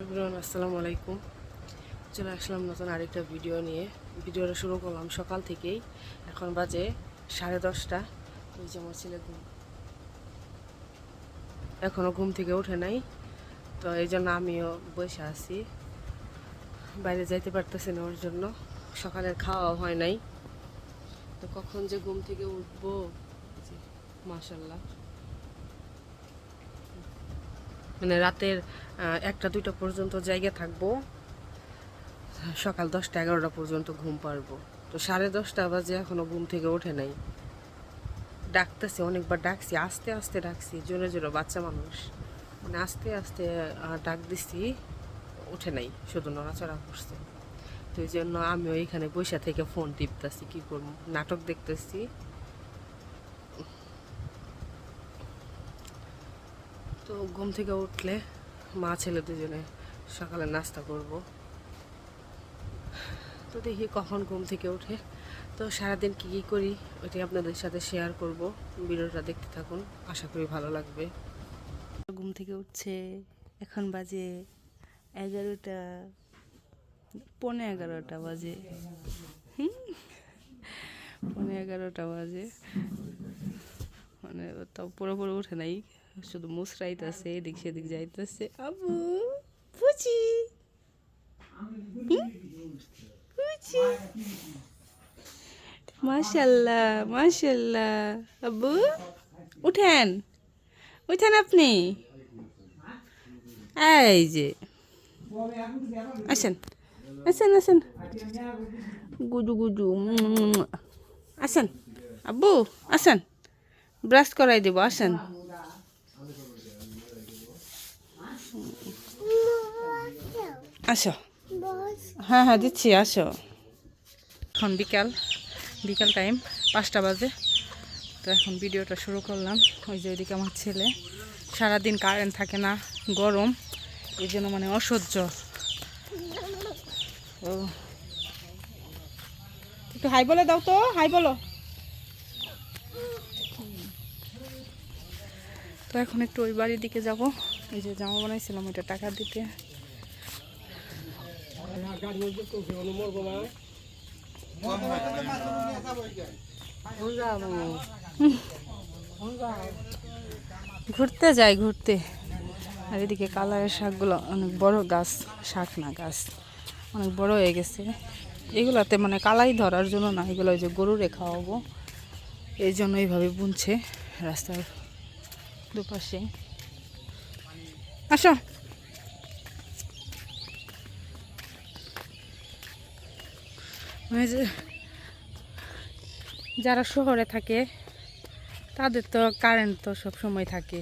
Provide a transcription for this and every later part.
আসসালামু আলাইকুম। চলে আসলাম নতুন আরেকটা ভিডিও নিয়ে। ভিডিওটা শুরু করলাম সকাল থেকেই। এখন বাজে সাড়ে দশটা। ওই যে আমার ছেলে ঘুম এখনও ঘুম থেকে ওঠে নাই। তো এই জন্য আমিও বসে আছি। বাইরে যাইতে পারতেছি না ওর জন্য। সকালের খাওয়া হয় নাই। তো কখন যে ঘুম থেকে উঠবো? মাশাল্লাহ মানে রাতের একটা, দুইটা পর্যন্ত জায়গা থাকব। সকাল দশটা, এগারোটা পর্যন্ত ঘুম পারব তো সাড়ে দশটা বাজে এখনও ঘুম থেকে ওঠে নাই। ডাকতেছি, অনেকবার ডাকছি, আস্তে আস্তে ডাকছি, জোরে জোরে, বাচ্চা মানুষ। মানে আস্তে আস্তে ডাক দিছি, ওঠে নাই, শুধু নড়াচড়া করছে। তো এই জন্য আমিও এখানে বসে থেকে ফোন টিপতেছি, কি করব? নাটক দেখতেছি। তো ঘুম থেকে উঠলে মা, ছেলে দুজনে সকালে নাস্তা করব। তো দেখি কখন ঘুম থেকে উঠে তো সারাদিন কী কী করি ওইটাই আপনাদের সাথে শেয়ার করব। ভিডিওটা দেখতে থাকুন, আশা করি ভালো লাগবে। ঘুম থেকে উঠছে, এখন বাজে এগারোটা, পৌনে এগারোটা বাজে। পৌনে এগারোটা বাজে। মানে তাও পুরোপুরি উঠে নাই। শুধু মুসরাইতেছে এদিক সেদিক যাইতেছে আবু বুঝি বুঝি মাশাল্লাহ মাশাল্লাহ। আব্বু উঠেন। উঠেন আপনি। এই যে। আসেন আসেন আসেন। গুজু গুজু আসেন আব্বু আসেন। ব্রাশ করাই দেবো আসেন। আসো। হ্যাঁ হ্যাঁ দিচ্ছি আসো। এখন বিকাল বিকাল টাইম পাঁচটা বাজে। তো এখন ভিডিওটা শুরু করলাম। ওই যে ওইদিকে আমার ছেলে। সারাদিন কারেন্ট থাকে না গরম। এই জন্য মানে অসহ্য। ও। একটু হাই বলে দাও তো হাই বলো। তো এখন একটু ওই বাড়ির দিকে যাব। এই যে জামা বানাইছিলাম ওইটা টাকা দিতে। ঘুরতে যাই, ঘুরতে। আর এদিকে কালারের শাকগুলো অনেক বড় গাছ, শাক না, গাছ। অনেক বড় হয়ে গেছে। এগুলাতে মানে কালাই ধরার জন্য না, এগুলো যে গরুরে খাওয়াবো। এই জন্য এইভাবে বুনছে রাস্তার দুপাশে। আসো মানে যে যারা শহরে থাকে তাদের তো কারেন্ট তো সব সময় থাকে।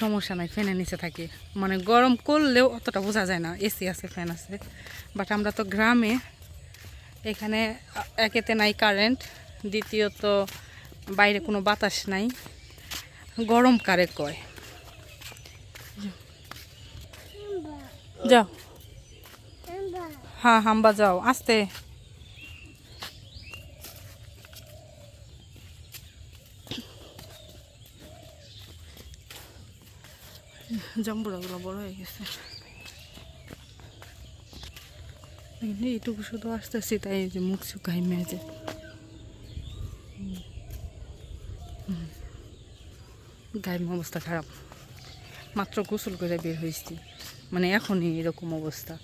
সমস্যা নাই ফ্যানের নিচে থাকে। মানে গরম করলেও অতটা বোঝা যায় না এসি আছে ফ্যান আছে। বাট আমরা তো গ্রামে এখানে একেতে নাই কারেন্ট দ্বিতীয়ত বাইরে কোনো বাতাস নাই। গরম কারে কয়? যাও। হ্যাঁ হাম্বা যাও আসতে। জাম্বুরাগুলো বড় হয়ে গেছে। এইটুকু শুধু আসতেছি, তাই যে মুখ শুকাই মেজে গায়ের অবস্থা খারাপ। মাত্র গোসল করে বের হয়েছি। মানে এখনই এরকম অবস্থা।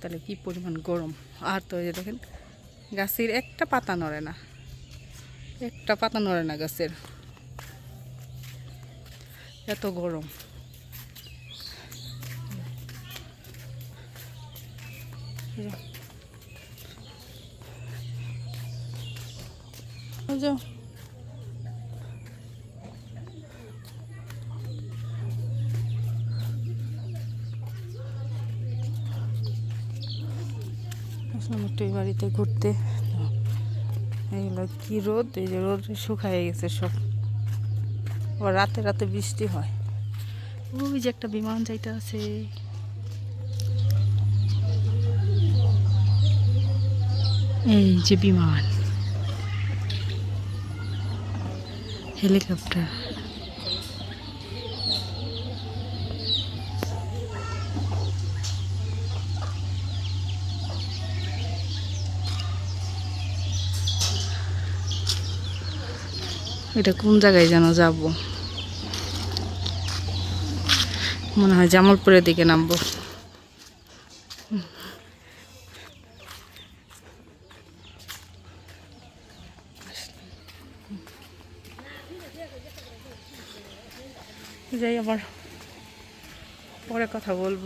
তাহলে কি পরিমাণ গরম। আর তো এই দেখেন, গাছের একটা পাতা নড়ে না। একটা পাতা নড়ে না গাছের। এত গরম। যাও বাড়িতে ঘুরতে। এইগুলো কি রোদ? এই যে রোদ শুকায় গেছে সব। আবার রাতে রাতে বৃষ্টি হয়। ওই যে একটা বিমান যাইতে আছে। এই যে বিমান। হেলিকপ্টার। এটা কোন জায়গায় যেন যাব? মনে হয় জামালপুরের দিকে নামবো। যাই আবার পরে কথা বলব।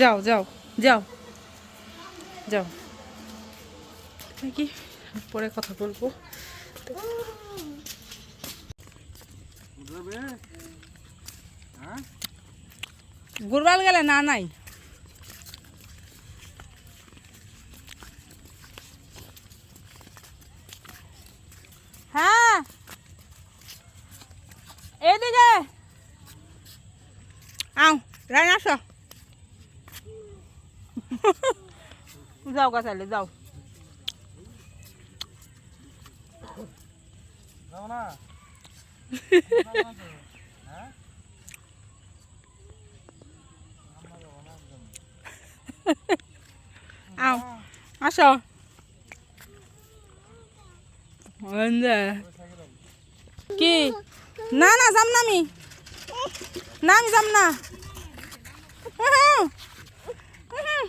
যাও যাও যাও যাও। নাকি পরে কথা বলব। গুরবাল গেলে না নাই। হ্যাঁ। এদিকে আও রাইন আসো। যাও গাছালে যাও। আও আসো ওন্দে কি না না যাম না আমি না আমি যাম না উহুম, উহুম,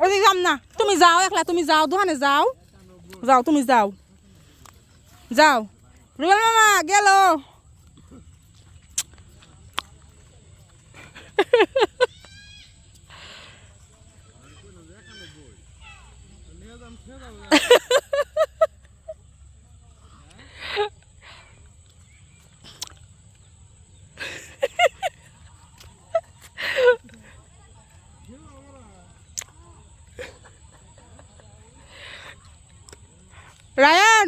ওদিকে যাম না তুমি যাও একলা তুমি যাও দোকানে যাও যাও তুমি যাও যাও রুবেল মামা গেল রায়ান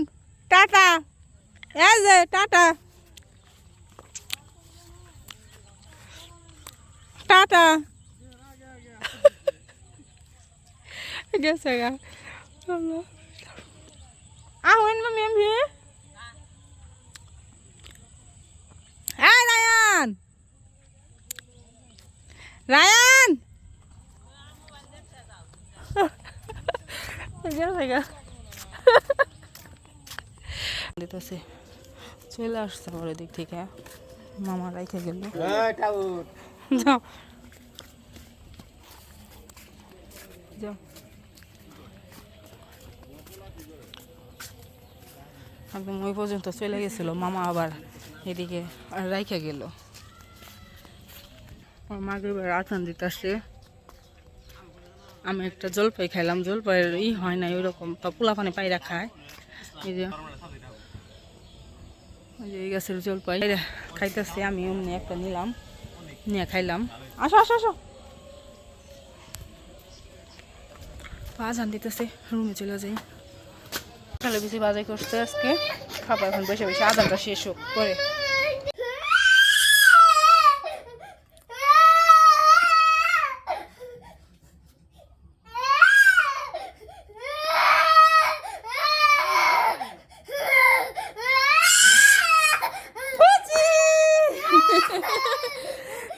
টাটা এই যে টাটা টাটা গেছে গা আহুন মামি আমি এই রায়ান রায়ান গেছে গা দিতেছে। চলে আসছে আমার দিক থেকে। মামা রাইখে গেল। যাও যাও একদম ওই পর্যন্ত চলে গেছিল মামা আবার এদিকে আর রাইখে গেল আমার মাকে এবার আটান দিতেছে আমি একটা জলপাই খাইলাম জলপাইয়ের ই হয় না ওইরকম তা পোলা পানি পায়রা খায় এই যে ওই যে এই গাছের জলপাই, এই যে খাইতেছে, আমি অমনি একটা নিলাম। নিয়ে খাইলাম। আসো আসো আসো। বাজান দিতেছে রুমে চলে যাই। সকালে বেশি বাজাই করতে আজকে। খাবার এখন বসে বসে আজানটা শেষ হোক করে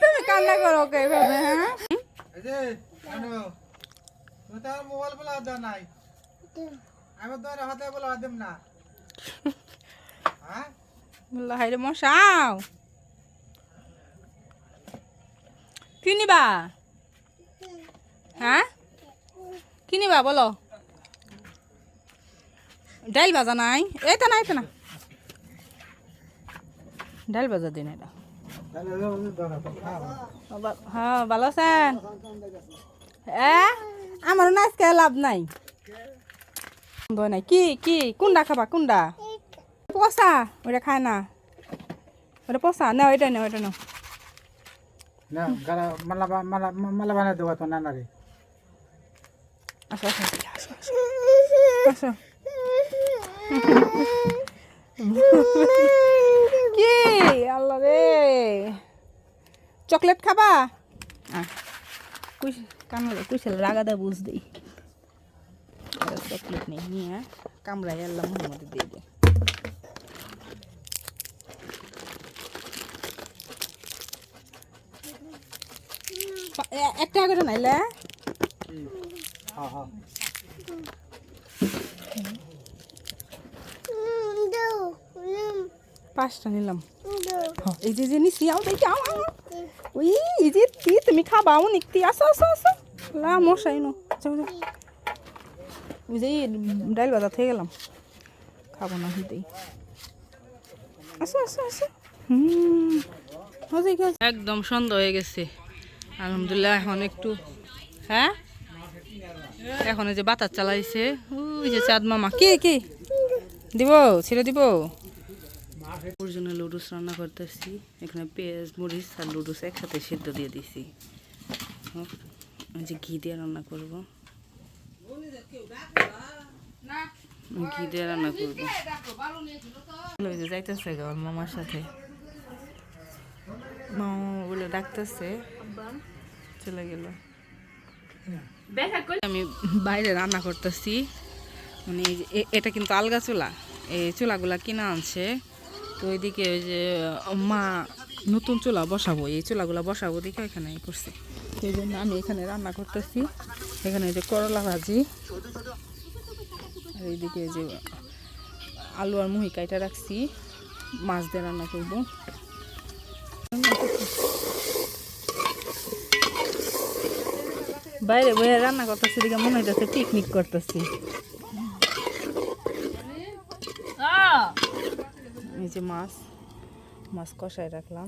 তুমি কান্না করো ওকে এভাবে হ্যাঁ এই যে কেন তুমি তো আমার মোবাইল বলে দাও নাই। আমি তো আর হাতে বলে দেব না। হ্যাঁ? বলল হাইরে মশাও। কি নিবা? হ্যাঁ? কি নিবা বলো? ডাইল ভাজা নাই। এইটা না এইটা না। ডাইল ভাজা দিন এটা। বা- হ্যাঁ ভালো আছেন? এ? আমার না আজকে লাভ নাই। নাই। কি কি কোনটা খাবা কোনটা পচা ওটা খায় না। ওটা পচা? না ওইটা না ওইটা না মালা বা- মালা মালা বানাই দেবো তো নানা রে আসো আসো আসো আসো। আসো। কি? আল্লাহ রে। চকলেট খাবা? কুই কামড়ে কুইছিল রাগা দা বুঝ দেই। চকলেট নেই নিয়ে কামড়াই আল্লাহ মধ্যে দিয়ে দে একটা করে নাইলে? হ্যাঁ হ্যাঁ। পাঁচটা নিলাম। হ্যাঁ, এই যে যে নিছি আও দেখি আও। ওই এই যে তি তুমি খাবা অনেক তি আসো আসো আসো। লা মশাই নো ওই যে ডাইল বাজার থেকে গেলাম। খাব না হিতেই আসো আসো আসো। হুম একদম সন্ধ্যা হয়ে গেছে। আলহামদুলিল্লাহ এখন একটু হ্যাঁ? এখন এই যে বাতাস চালাইছে ওই যে চাঁদ মামা। কে কে? দিব ছেড়ে দিব? ওর জন্য লুডুস রান্না করতেছি। এখানে পেঁয়াজ মরিচ আর লুডুস একসাথে সিদ্ধ দিয়ে দিছি। যে ঘি দিয়ে রান্না করব। ঘি দিয়ে রান্না করব। ওই যে যাইতেছে গো মামার সাথে। মামা বলে ডাকতেছে। চলে গেল। আমি বাইরে রান্না করতেছি। মানে এ- এটা কিন্তু আলগা চুলা। এই চুলাগুলা কিনা আনছে। তো ওইদিকে ওই যে মা নতুন চুলা বসাবো। এই চুলাগুলা বসাবো দেখে এখানে করছে। সেই জন্য আমি এখানে রান্না করতেছি। এখানে যে করলা ভাজি। আর এইদিকে যে আলু আর মুহি কাইটা রাখছি। মাছ দিয়ে রান্না করব। বাইরে বইয়ে রান্না করতেছি দিকে মনে হইতেছে পিকনিক করতেছি। এই যে মাছ মাছ কষায় রাখলাম।